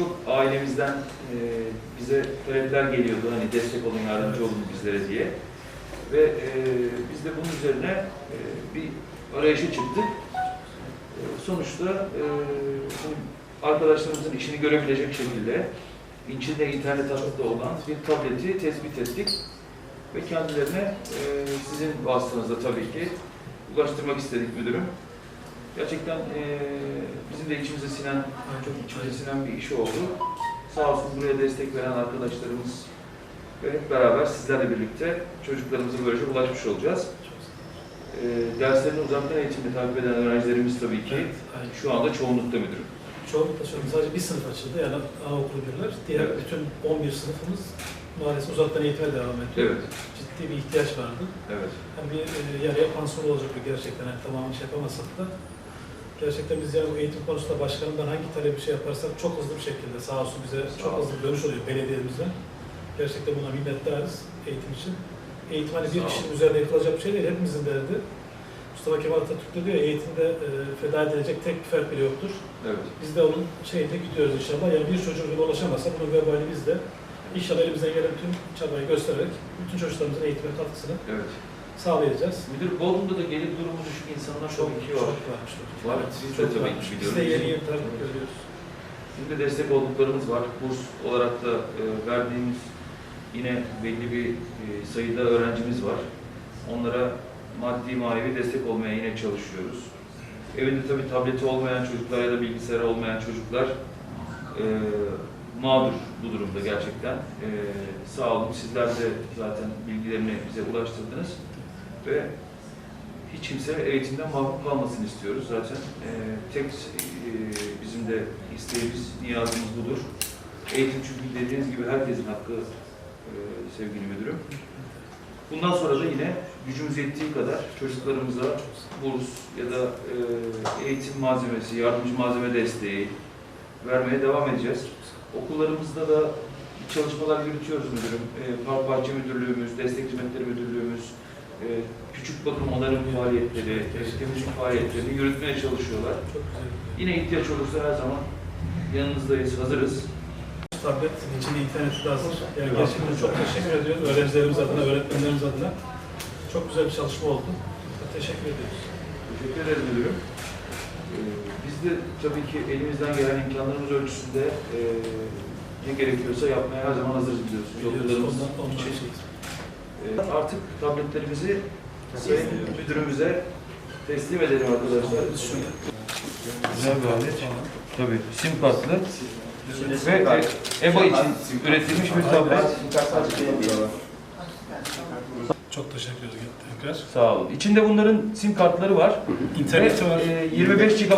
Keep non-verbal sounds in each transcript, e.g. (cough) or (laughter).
çok ailemizden e, bize talepler geliyordu. Hani destek olun, yardımcı olun bizlere diye. Ve e, biz de bunun üzerine e, bir arayışa çıktık. E, sonuçta e, arkadaşlarımızın işini görebilecek şekilde içinde internet hattı olan bir tableti tespit ettik. Ve kendilerine e, sizin vasıtanızda tabii ki ulaştırmak istedik müdürüm. Gerçekten e, bizim de içimize sinen, çok içimize sinen bir iş oldu. Sağ olsun buraya destek veren arkadaşlarımız ve hep beraber sizlerle birlikte çocuklarımıza böylece ulaşmış olacağız. E, derslerini uzaktan eğitimde takip eden öğrencilerimiz tabii ki Evet, aynen. şu anda çoğunlukta müdürüm. Çoğunlukla şu sadece bir sınıf açıldı yani anaokulu birler. Diğer Evet. bütün 11 sınıfımız maalesef uzaktan eğitime devam ediyor. Evet, Ciddi bir ihtiyaç vardı. evet. Hani bir e, yarıya pansuman olacak bir gerçekten hani tamamını şey yapamasak da gerçekten biz yani bu eğitim konusunda başkanımdan hangi talebi şey yaparsak çok hızlı bir şekilde sağ olsun bize çok Sağ hızlı bir dönüş oluyor belediyemizden. Gerçekten buna minnettarız eğitim için. Eğitim hani bir kişinin üzerine yapılacak bir şey değil, hepimizin derdi. Mustafa Kemal Atatürk de diyor ya, eğitimde e, feda edilecek tek bir ferт bile yoktur. Evet. Biz de onun şeyinde gidiyoruz inşallah. Yani bir çocuğun ulaşamazsa bunun vebali biz de inşallah elimizden gelen tüm çabayı göstererek bütün çocuklarımızın eğitime katkısını Evet. sağlayacağız. Müdür Bodrum'da da gelir durumu insanlar çok iyi var. varmış. Var. Biz de çok tabii ki Biz de yeni yeni tabii görüyoruz. Bizim de destek olduklarımız var. Burs olarak da e, verdiğimiz yine belli bir e, sayıda öğrencimiz var. Onlara maddi manevi destek olmaya yine çalışıyoruz. Evinde tabii tableti olmayan çocuklar ya da bilgisayarı olmayan çocuklar e, mağdur bu durumda gerçekten. E, sağ olun sizler de zaten bilgilerini bize ulaştırdınız ve hiç kimse eğitimden mahrum kalmasını istiyoruz. Zaten e, tek e, bizim de isteğimiz, niyazımız budur. Eğitim çünkü dediğiniz gibi herkesin hakkı e, sevgili müdürüm. Bundan sonra da yine gücümüz yettiği kadar çocuklarımıza burs ya da e, eğitim malzemesi, yardımcı malzeme desteği vermeye devam edeceğiz. Okullarımızda da çalışmalar yürütüyoruz müdürüm. E, Park Bahçe Müdürlüğümüz, Destek Hizmetleri Müdürlüğümüz, e, küçük bakım onarım faaliyetleri, temizlik faaliyetlerini yürütmeye çalışıyorlar. Çok güzel. Yine ihtiyaç olursa her zaman yanınızdayız, hazırız. Tablet, içinde interneti de hazır. Yani gerçekten çok teşekkür ediyoruz öğrencilerimiz adına, öğretmenlerimiz adına. Çok güzel bir çalışma oldu. Teşekkür ediyoruz. Teşekkür ederiz müdürüm. E, biz de tabii ki elimizden gelen imkanlarımız ölçüsünde e, ne gerekiyorsa yapmaya her zaman hazırız biliyorsunuz. Biliyoruz, Okullarımız ondan, ondan için. şey. E, artık tabletlerimizi Sayın Müdürümüze teslim edelim arkadaşlar. Güzel bir alet. Tabii, sim kartlı ve e, EBA için üretilmiş bir tablet. Çok teşekkür ederiz tekrar. Sağ olun. İçinde bunların sim kartları var. İnterneti Ve, var. e, 25 GB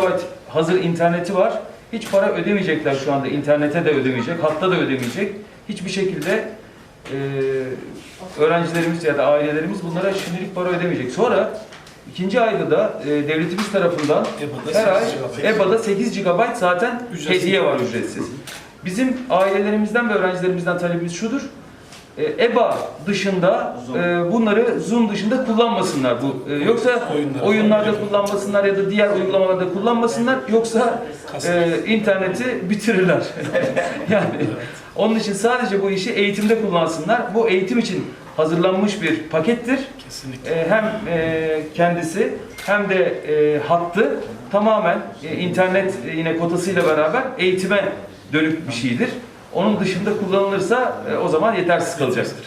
hazır interneti var. Hiç para ödemeyecekler şu anda. İnternete de ödemeyecek, hatta da ödemeyecek. Hiçbir şekilde e, öğrencilerimiz ya da ailelerimiz bunlara şimdilik para ödemeyecek. Sonra ikinci ayda da e, devletimiz tarafından EBA'da her ay 8 GB. EBA'da 8 GB zaten Ücretsiz. hediye var ücretsiz. Bizim ailelerimizden ve öğrencilerimizden talebimiz şudur. E, EBA dışında e, bunları Zoom dışında kullanmasınlar bu. E, yoksa Oyunlar. oyunlarda kullanmasınlar ya da diğer uygulamalarda kullanmasınlar yoksa e, interneti bitirirler. (laughs) yani onun için sadece bu işi eğitimde kullansınlar. Bu eğitim için hazırlanmış bir pakettir. Kesinlikle. E, hem e, kendisi hem de e, hattı tamamen e, internet e, yine kotasıyla beraber eğitime dönük bir şeydir. Onun dışında kullanılırsa e, o zaman yetersiz kalacaktır.